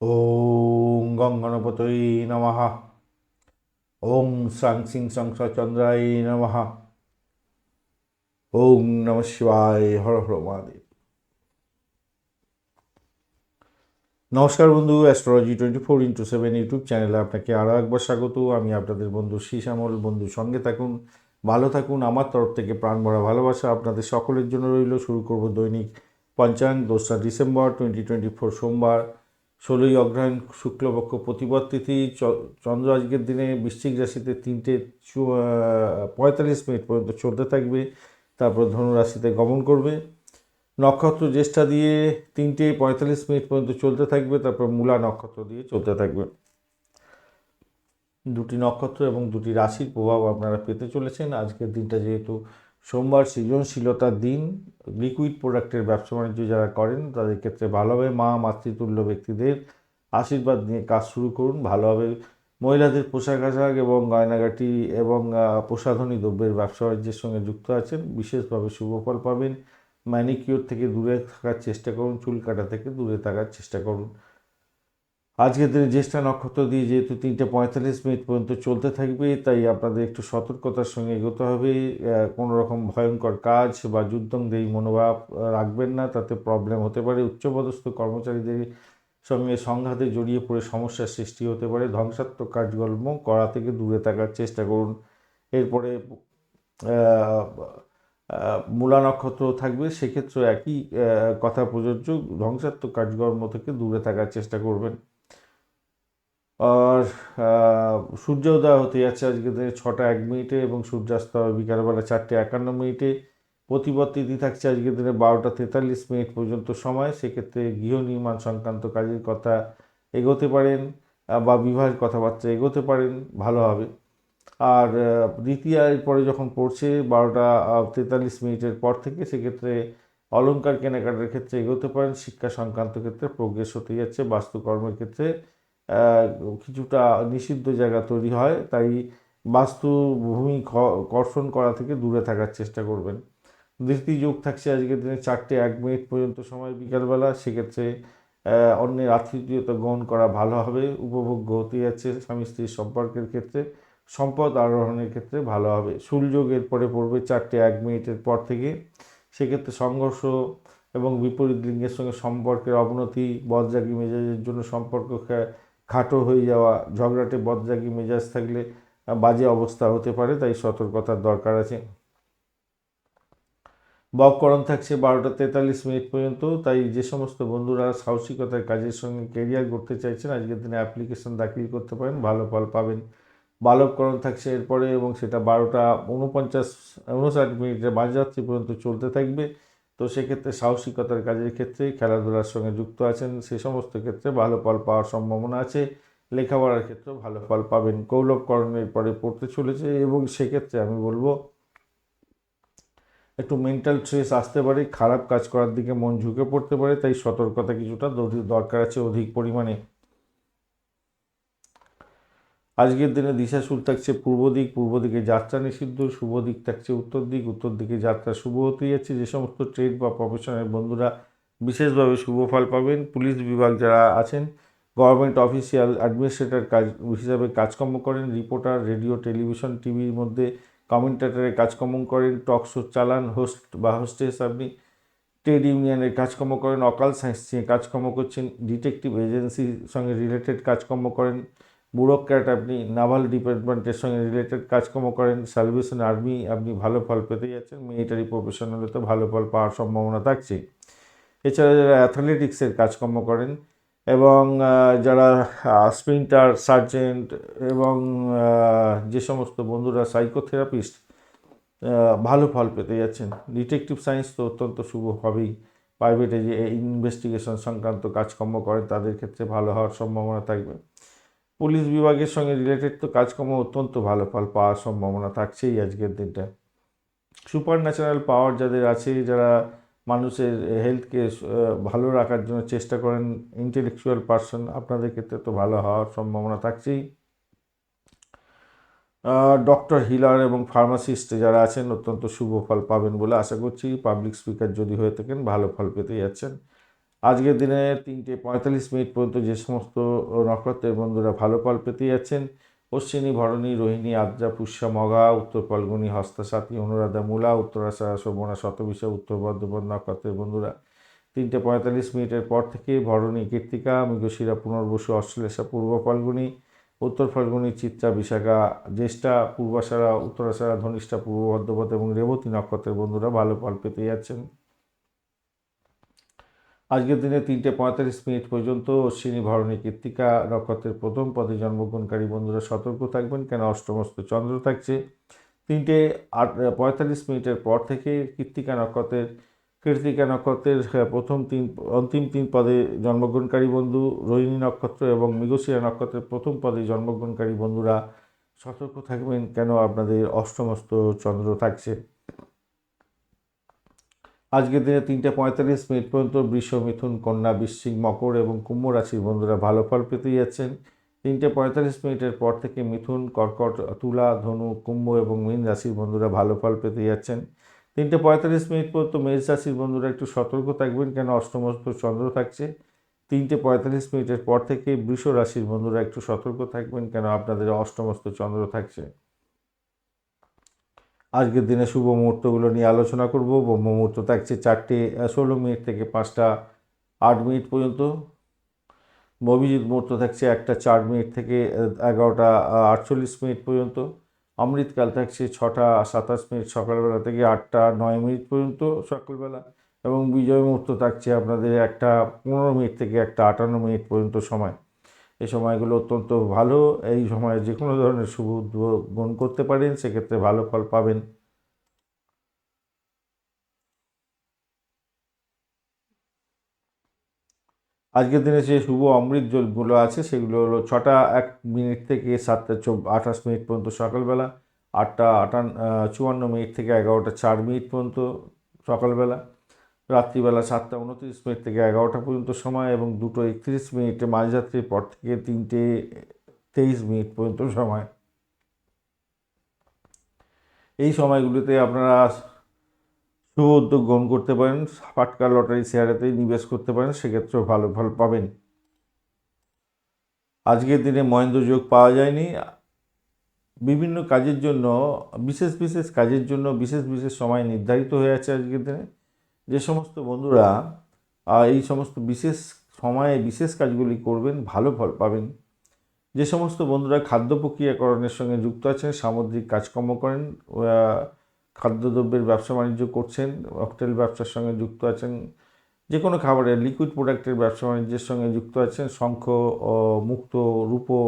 ওং গঙ্গণপতৈ নমঃ। ওং সাং সিং সং চন্দ্রায় নমঃ। ওং নম শিবায় হর হর মহাদেব। নমস্কার বন্ধু astrology twenty four into seven YouTube চ্যানেলে আপনাকে আরও একবার স্বাগত। আমি আপনাদের বন্ধু শ্যামল বন্ধু, সঙ্গে থাকুন, ভালো থাকুন। আমার তরফ থেকে প্রাণ ভরা ভালোবাসা আপনাদের সকলের জন্য রইল। শুরু করব দৈনিক পঞ্চাঙ্গ দোসরা ডিসেম্বর টোয়েন্টি টোয়েন্টি ফোর সোমবার। ষোলোই অগ্রহায়ণ শুক্লপক্ষ প্রতিপদ তিথি চন্দ্র আজকের দিনে বৃশ্চিক রাশিতে তিনটে পঁয়তাল্লিশ মিনিট পর্যন্ত চলতে থাকবে। তারপর ধনু রাশিতে গমন করবে। নক্ষত্র জ্যেষ্ঠা দিয়ে তিনটে পঁয়তাল্লিশ মিনিট পর্যন্ত চলতে থাকবে। তারপর মূলা নক্ষত্র দিয়ে চলতে থাকবে। দুটি নক্ষত্র এবং দুটি রাশির প্রভাব আপনারা পেতে চলেছেন। আজকের দিনটা যেহেতু সোমবার সৃজনশীলতার দিন লিকুইড প্রোডাক্টের ব্যবসা বাণিজ্য যারা করেন, তাদের ক্ষেত্রে ভালোভাবে মা, মাতৃতুল্য ব্যক্তিদের আশীর্বাদ নিয়ে কাজ শুরু করুন। ভালোভাবে মহিলাদের পোশাক আশাক এবং গয়নাগাটি এবং প্রসাধনী দ্রব্যের ব্যবসা বাণিজ্যের সঙ্গে যুক্ত আছেন। বিশেষভাবে শুভ ফল পাবেন। ম্যানিকিওর থেকে দূরে থাকার চেষ্টা করুন, চুল কাটা থেকে দূরে থাকার চেষ্টা করুন। আজকের দিনে জ্যেষ্ঠা নক্ষত্র দিয়ে যেহেতু তিনটে পঁয়তাল্লিশ মিনিট পর্যন্ত চলতে থাকবে, তাই আপনাদের একটু সতর্কতার সঙ্গে এগোতে হবে। কোনো রকম ভয়ঙ্কর কাজ বা যুদ্ধংদেহী মনোভাব রাখবেন না। তাতে প্রবলেম হতে পারে। উচ্চপদস্থ কর্মচারীদের সঙ্গে সংঘাতে জড়িয়ে পড়ে সমস্যার সৃষ্টি হতে পারে। ধ্বংসাত্মক কাজকর্ম করা থেকে দূরে থাকার চেষ্টা করুন। এরপরে মূলা নক্ষত্র থাকবে। সেক্ষেত্রে একই কথা প্রযোজ্য। ধ্বংসাত্মক কাজকর্ম থেকে দূরে থাকার চেষ্টা করবেন। আর আহ, সূর্য উদয় হতে যাচ্ছে আজকে দিনে ছটা এক মিনিটে এবং সূর্যাস্ত হবে বিকালবেলা চারটে একান্ন মিনিটে। প্রতিপদ তিথি থাকছে আজকের দিনে বারোটা তেতাল্লিশ মিনিট পর্যন্ত সময়। সেক্ষেত্রে গৃহ নির্মাণ সংক্রান্ত কাজের কথা এগোতে পারেন বা বিবাহের কথাবার্তা এগোতে পারেন ভালো হবে। আর দ্বিতীয় পরে যখন পড়ছে বারোটা তেতাল্লিশ মিনিটের পর থেকে সেক্ষেত্রে অলংকার কেনাকাটার ক্ষেত্রে এগোতে পারেন। শিক্ষা সংক্রান্ত ক্ষেত্রে প্রোগ্রেস হতে যাচ্ছে বাস্তুকর্মের ক্ষেত্রে কিছুটা নিষিদ্ধ জায়গা তৈরি হয়, তাই বাস্তু ভূমি কর্ষণ করা থেকে দূরে থাকার চেষ্টা করবেন। দৃষ্টি যোগ থাকছে আজকের দিনে চারটে এক মিনিট পর্যন্ত সময়, বিকালবেলা। সেক্ষেত্রে অন্যের আতিথেয়তা গ্রহণ করা ভালো হবে, উপভোগ্য হতে যাচ্ছে স্বামী স্ত্রীর সম্পর্কের ক্ষেত্রে, সম্পদ আরোহণের ক্ষেত্রে ভালো হবে। সূর্যযোগের পরে পড়বে চারটে এক মিনিটের পর থেকে। সেক্ষেত্রে সংঘর্ষ এবং বিপরীত লিঙ্গের সঙ্গে সম্পর্কের অবনতি বদজাগি মেজাজের জন্য সম্পর্ক খাটো হয়ে যাওয়া, ঝগড়াটে, বদজাগি, মেজাজ থাকলে বাজে অবস্থা হতে পারে, তাই সতর্কতার দরকার আছে। বককরণ থাকছে বারোটা তেতাল্লিশ মিনিট পর্যন্ত, তাই যে সমস্ত বন্ধুরা সাহসিকতার কাজের সঙ্গে কেরিয়ার করতে চাইছেন, আজকের দিনে অ্যাপ্লিকেশন দাখিল করতে পারেন, ভালো ফল পাবেন। বালককরণ থাকছে এরপরে এবং সেটা বারোটা উনপঞ্চাশ, উনষাট মিনিটে মাঝরাত্রি পর্যন্ত চলতে থাকবে। তো সেক্ষেত্রে সাহসিকতার কাজের ক্ষেত্রে খেলাধুলার সঙ্গে যুক্ত আছেন, সে সমস্ত ক্ষেত্রে ভালো ফল পাওয়ার সম্ভাবনা আছে। লেখাপড়ার ক্ষেত্রেও ভালো ফল পাবেন। কৌলভকরণের পরে পড়তে চলেছে এবং সেক্ষেত্রে আমি বলব, একটু মেন্টাল স্ট্রেস আসতে পারে, খারাপ কাজ করার দিকে মন ঝুঁকে পড়তে পারে, তাই সতর্কতা কিছুটা দরকার আছে, অধিক পরিমাণে। আজকের দিনে দিশাশুল থাকছে পূর্ব দিক, পূর্ব দিকে যাত্রা নিষিদ্ধ, শুভ দিক থাকছে উত্তর দিক, উত্তর দিকে যাত্রা শুভ হতে যাচ্ছে। যে সমস্ত ট্রেড বা প্রফেশনের বন্ধুরা বিশেষভাবে শুভ ফল পাবেন, পুলিশ বিভাগ যারা আছেন গভর্নমেন্ট অফিসিয়াল অ্যাডমিনিস্ট্রেটর কাজ, হিসাবে কাজকর্ম করেন রিপোর্টার রেডিও টেলিভিশন টিভির মধ্যে কমেন্টেটারের কাজকর্ম করেন টক শো চালান হোস্ট বা হোস্টেস আপনি ট্রেড ইউনিয়নের কাজকর্ম করেন অকাল সায়েন্স নিয়ে কাজকর্ম করছেন ডিটেকটিভ এজেন্সির সঙ্গে রিলেটেড কাজকর্ম করেন। ব্যুরোক্র্যাট আপনি নাভাল ডিপার্টমেন্টের সঙ্গে রিলেটেড কাজকর্ম করেন সার্ভিসন আর্মি আপনি ভালো ফল পেতে যাচ্ছেন মিলিটারি প্রফেশনালে তো ভালো ফল পাওয়ার সম্ভাবনা থাকছে। এছাড়া যারা অ্যাথলেটিক্সের কাজকর্ম করেন এবং যারা স্প্রিন্টার সার্জেন্ট এবং যে সমস্ত বন্ধুরা সাইকোথেরাপিস্ট ভালো ফল পেতে যাচ্ছেন। ডিটেকটিভ সায়েন্স তো অত্যন্ত শুভ হবেই। প্রাইভেটে যে ইনভেস্টিগেশন সংক্রান্ত কাজকর্ম করেন, তাদের ক্ষেত্রে ভালো হওয়ার সম্ভাবনা থাকবে। পুলিশ বিভাগের সঙ্গে রিলেটেড তো কাজকর্ম অত্যন্ত ভালো, ফল পাওয়ার সম্ভাবনা থাকছেই আজকের দিনটা। সুপার ন্যাচারাল পাওয়ার যাদের আছে, যারা মানুষের হেলথকে ভালো রাখার জন্য চেষ্টা করেন ইন্টেলেকচুয়াল পার্সন আপনাদের ক্ষেত্রে তো ভালো হওয়ার সম্ভাবনা থাকছেই। ডক্টর হিলার এবং ফার্মাসিস্ট যারা আছেন, অত্যন্ত শুভ ফল পাবেন বলে আশা করছি। পাবলিক স্পিকার যদি হয়ে থাকেন, ভালো ফল পেতে যাচ্ছেন। আজকের দিনে তিনটে পঁয়তাল্লিশ মিনিট পর্যন্ত যে সমস্ত নক্ষত্রের বন্ধুরা ভালো ফল পেতে যাচ্ছেন, অশ্বিনী, ভরণী, রোহিণী, আদ্রা, পুষ্যা, মগা, উত্তর ফাল্গুনী, হস্তাসাথী, অনুরাধা, মূলা উত্তরাশা শোভনা শতবিশা উত্তর বর্ধমান নক্ষত্রের বন্ধুরা। তিনটে পঁয়তাল্লিশ মিনিটের পর থেকে ভরণী, কীর্তিকা, মৃগশিরা, পুনর্বসু, অশ্লেষা, পূর্ব ফাল্গুনী, উত্তর ফাল্গুনী, চিত্রা, বিশাখা, জ্যেষ্ঠা পূর্বাষাঢ়া উত্তরাষাঢ়া ধনিষ্ঠা, পূর্ব ভদ্রপথ এবং রেবতী নক্ষত্রের বন্ধুরা ভালো ফল পেতে যাচ্ছেন। আজকের দিনে তিনটে পঁয়তাল্লিশ মিনিট পর্যন্ত অশ্বিনী ভরণী কৃত্তিকা নক্ষত্রের প্রথম পদে জন্মগ্রহণকারী বন্ধুরা সতর্ক থাকবেন, কেন অষ্টমস্ত চন্দ্র থাকছে। তিনটে আট, পঁয়তাল্লিশ মিনিটের পর থেকে কৃত্তিকা নক্ষত্রের কৃত্তিকা নক্ষত্রের প্রথম তিন, অন্তিম তিন পদে জন্মগ্রহণকারী বন্ধু, রোহিণী নক্ষত্র এবং মৃগশিরা নক্ষত্রের প্রথম পদে জন্মগ্রহণকারী বন্ধুরা সতর্ক থাকবেন, কেন আপনাদের অষ্টমস্ত চন্দ্র থাকছে। আজকের দিনে তিনটে পঁয়তাল্লিশ মিনিট পর্যন্ত বৃষ, মিথুন, কন্যা, বৃশ্চিক, মকর এবং কুম্ভ রাশির বন্ধুরা ভালো ফল পেতে যাচ্ছেন। তিনটে পঁয়তাল্লিশ মিনিটের পর থেকে মিথুন, কর্কট, তুলা, ধনু, কুম্ভ এবং মীন রাশির বন্ধুরা ভালো ফল পেতে যাচ্ছেন। তিনটে পঁয়তাল্লিশ মিনিট পর্যন্ত মেষ রাশির বন্ধুরা একটু সতর্ক থাকবেন কেন অষ্টমস্ত চন্দ্র থাকছে। তিনটে পঁয়তাল্লিশ মিনিটের পর থেকে বৃষ রাশির বন্ধুরা একটু সতর্ক থাকবেন কেন আপনাদের অষ্টমস্ত চন্দ্র থাকছে। আজকের দিনে শুভ মুহূর্তগুলো নিয়ে আলোচনা করব। ব্রহ্ম মুহূর্ত থাকছে চারটে ষোলো মিনিট থেকে পাঁচটা, আট মিনিট পর্যন্ত। অভিজিৎ মুহূর্ত থাকছে একটা, চার মিনিট থেকে এগারোটা আটচল্লিশ মিনিট পর্যন্ত। অমৃতকাল থাকছে ছটা, সাতাশ মিনিট সকালবেলা থেকে আটটা, নয় মিনিট পর্যন্ত সকালবেলা। এবং বিজয় মুহূর্ত থাকছে আপনাদের একটা পনেরো মিনিট থেকে একটা আটান্ন মিনিট পর্যন্ত সময়। এই সময়গুলো অত্যন্ত ভালো। এই সময়ে যে কোনো ধরনের শুভ উদ্বোধন করতে পারেন, সেক্ষেত্রে ভালো ফল পাবেন। আজকের দিনে যে শুভ অমৃত জলগুলো আছে, সেগুলো হলো ছটা এক মিনিট থেকে সাতটা আঠাশ মিনিট পর্যন্ত সকালবেলা, আটটা আটান চুয়ান্ন মিনিট থেকে এগারোটা চার মিনিট পর্যন্ত সকালবেলা। রাত্রিবেলা সাতটা উনত্রিশ মিনিট থেকে এগারোটা পর্যন্ত সময় এবং দুটো একত্রিশ মিনিটে মাঝরাত্রির পর থেকে তিনটে তেইশ মিনিট পর্যন্ত সময়। এই সময়গুলিতে আপনারা শুভ উদ্যোগ গ্রহণ করতে পারেন ফাটকা লটারি শেয়ারেতে নিবেশ করতে পারেন, সেক্ষেত্রেও ভালো ফল পাবেন। আজকের দিনে মহেন্দ্র যোগ পাওয়া যায়নি। বিভিন্ন কাজের জন্য, বিশেষ বিশেষ কাজের জন্য বিশেষ বিশেষ সময় নির্ধারিত হয়ে আছে আজকের দিনে। যে সমস্ত বন্ধুরা এই সমস্ত বিশেষ সময়ে বিশেষ কাজগুলি করবেন, ভালো ফল পাবেন। যে সমস্ত বন্ধুরা খাদ্য প্রক্রিয়াকরণের সঙ্গে যুক্ত আছেন, সামুদ্রিক কাজকর্ম করেন খাদ্যদ্রব্যের ব্যবসা বাণিজ্য করছেন হোটেল ব্যবসার সঙ্গে যুক্ত আছেন, যে কোনো খাবারের লিকুইড প্রোডাক্টের ব্যবসা বাণিজ্যের সঙ্গে যুক্ত আছেন, শঙ্খ মুক্ত রূপো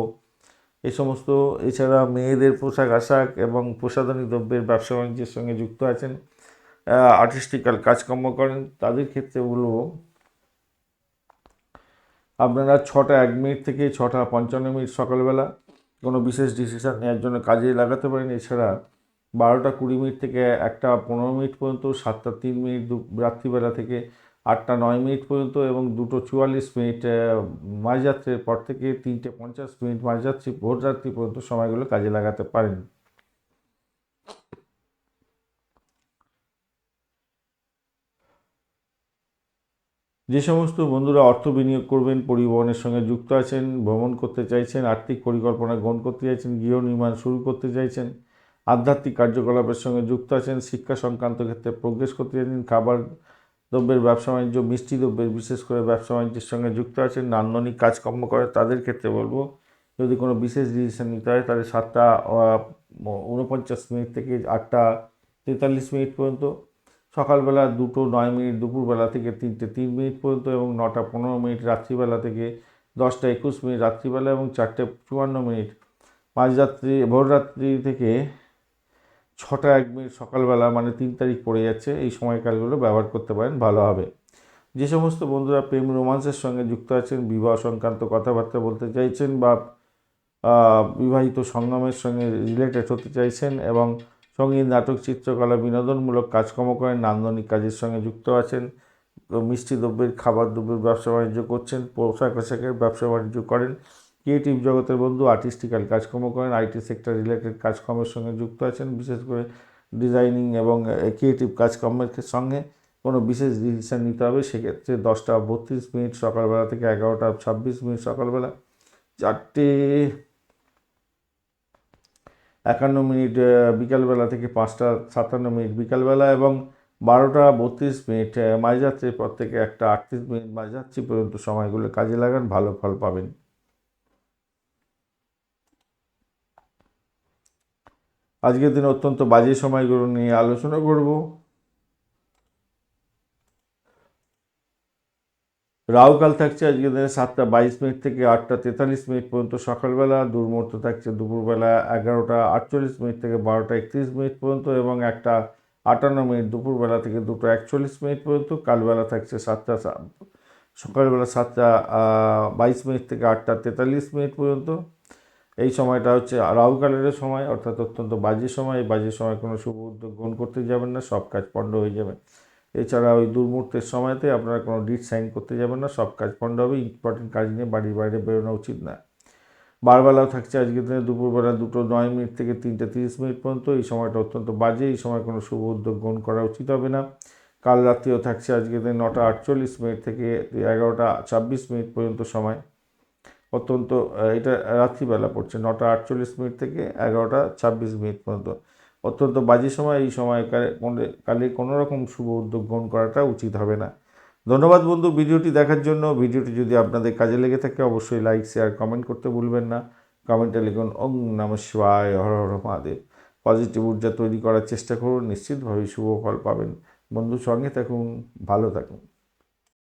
এই সমস্ত, এছাড়া মেয়েদের পোশাক আশাক এবং প্রসাধনী দ্রব্যের ব্যবসা বাণিজ্যের সঙ্গে যুক্ত আছেন। আর্টিস্টিক্যাল কাজকর্ম করেন, তাদের ক্ষেত্রে বলব আপনারা ছটা এক মিনিট থেকে ছটা পঞ্চান্ন মিনিট সকালবেলা কোনো বিশেষ ডিসিশান নেওয়ার জন্য কাজে লাগাতে পারেন। এছাড়া বারোটা কুড়ি মিনিট থেকে একটা পনেরো মিনিট পর্যন্ত, সাতটা তিন মিনিট, দু রাত্রিবেলা থেকে আটটা নয় মিনিট পর্যন্ত এবং দুটো চুয়াল্লিশ মিনিট মাঝরাত্রের পর থেকে তিনটে পঞ্চাশ মিনিট মাঝরাত্রি, ভোররাত্রি পর্যন্ত সময়গুলো কাজে লাগাতে পারেন। যে সমস্ত বন্ধুরা অর্থ বিনিয়োগ করবেন, পরিবহনের সঙ্গে যুক্ত আছেন, ভ্রমণ করতে চাইছেন, আর্থিক পরিকল্পনা গ্রহণ করতে চাইছেন, গৃহ নির্মাণ শুরু করতে চাইছেন, আধ্যাত্মিক কার্যকলাপের সঙ্গে যুক্ত আছেন, শিক্ষা সংক্রান্ত ক্ষেত্রে প্রোগ্রেস করতে চাইছেন, খাবার দ্রব্যের ব্যবসা বাণিজ্য, মিষ্টি দ্রব্যের বিশেষ করে ব্যবসা বাণিজ্যের সঙ্গে যুক্ত আছেন, নান্দনিক কাজকর্ম করে, তাদের ক্ষেত্রে বলব, যদি কোনো বিশেষ ডিসিশন নিতে হয়, তাহলে সাতটা উনপঞ্চাশ মিনিট থেকে আটটা তেতাল্লিশ মিনিট পর্যন্ত সকালবেলা দুটো নয় মিনিট, দুপুরবেলা থেকে তিনটে তিন মিনিট পর্যন্ত এবং নটা পনেরো মিনিট, রাত্রিবেলা থেকে দশটা একুশ মিনিট, রাত্রিবেলা এবং চারটে চুয়ান্ন মিনিট। মাঝরাত্রি ভোররাত্রি থেকে ছটা এক মিনিট সকালবেলা মানে তিন তারিখ পড়ে যাচ্ছে। এই সময়কালগুলো ব্যবহার করতে পারেন, ভালো হবে। যে সমস্ত বন্ধুরা প্রেম রোমান্সের সঙ্গে যুক্ত আছেন, বিবাহ সংক্রান্ত কথাবার্তা বলতে চাইছেন বা বিবাহিত সঙ্গমের সঙ্গে রিলেটেড হতে চাইছেন এবং সংগীত নাটক, চিত্রকলা, বিনোদনমূলক কাজকর্ম করেন। নান্দনিক কাজের সঙ্গে যুক্ত আছেন মিষ্টি দ্রব্যের, খাবার দ্রব্যের ব্যবসা বাণিজ্য করছেন, পোশাক আশাকের ব্যবসা বাণিজ্য করেন। ক্রিয়েটিভ জগতের বন্ধু, আর্টিস্টিক্যাল কাজকর্ম করেন। আইটি সেক্টর রিলেটেড কাজকর্মের সঙ্গে যুক্ত আছেন, বিশেষ করে ডিজাইনিং এবং ক্রিয়েটিভ কাজকর্মের সঙ্গে কোনো বিশেষ ডিসিশন নিতে হবে। সেক্ষেত্রে দশটা বত্রিশ মিনিট সকালবেলা থেকে এগারোটা ছাব্বিশ মিনিট সকালবেলা চারটে একান্ন মিনিট বিকালবেলা থেকে পাঁচটা সাতান্ন মিনিট বিকালবেলা এবং বারোটা বত্রিশ মিনিট মাঝরাত্রির পর থেকে একটা আটত্রিশ মিনিট মাঝরাত্রি পর্যন্ত সময়গুলো কাজে লাগান, ভালো ফল পাবেন। আজকের দিন অত্যন্ত বাজে সময়গুলো নিয়ে আলোচনা করব। রাহুকাল থাকছে আজকে দিনে সাতটা বাইশ মিনিট থেকে আটটা তেতাল্লিশ মিনিট পর্যন্ত সকালবেলা, দুর্মুহূর্ত থাকছে দুপুরবেলা এগারোটা আটচল্লিশ মিনিট থেকে বারোটা একত্রিশ মিনিট পর্যন্ত এবং একটা আটান্ন মিনিট দুপুরবেলা থেকে দুটো একচল্লিশ মিনিট পর্যন্ত, কালবেলা থাকছে সাতটা সকালবেলা সাতটা বাইশ মিনিট থেকে আটটা তেতাল্লিশ মিনিট পর্যন্ত। এই সময়টা হচ্ছে রাহুকালের সময়, অর্থাৎ অত্যন্ত বাজে সময়। এই বাজে সময় কোনো শুভ উদ্যোগ গ্রহণ করতে যাবেন না, সব কাজ পণ্ড হয়ে যাবে। এছাড়া ওই দুর্মুহূর্তের সময়তে আপনারা কোনো ডিট সাইন করতে যাবেন না, সব কাজ পণ্ড হবে ইম্পর্টেন্ট কাজ নিয়ে বাড়ির বাইরে বেরোনো উচিত না। বারবেলাও থাকছে আজকের দিনে, দুপুরবেলা দুটো নয় মিনিট থেকে তিনটে তিরিশ মিনিট পর্যন্ত, এই সময়টা অত্যন্ত বাজে, এই সময় কোনো শুভ উদ্যোগ গ্রহণ করা উচিত হবে না। কাল রাত্রিও থাকছে আজকের দিনে নটা আটচল্লিশ মিনিট থেকে এগারোটা ছাব্বিশ মিনিট পর্যন্ত সময়। অত্যন্ত এটা রাত্রিবেলা পড়ছে, নটা আটচল্লিশ মিনিট থেকে এগারোটা ছাব্বিশ মিনিট পর্যন্ত। অত্যন্ত বাজে সময় এই সময় কালে কোনো রকম শুভ উদ্যোগ গ্রহণ করাটা উচিত হবে না। ধন্যবাদ বন্ধু, ভিডিওটি দেখার জন্য। ভিডিওটি যদি আপনাদের কাজে লেগে থাকে, অবশ্যই লাইক শেয়ার কমেন্ট করতে ভুলবেন না। কমেন্টে লিখুন, ওং নম শিবায়, হর হর মহাদেব। পজিটিভ ঊর্জা তৈরি করার চেষ্টা করুন, নিশ্চিতভাবেই শুভ ফল পাবেন। বন্ধুর সঙ্গে থাকুন, ভালো থাকুন।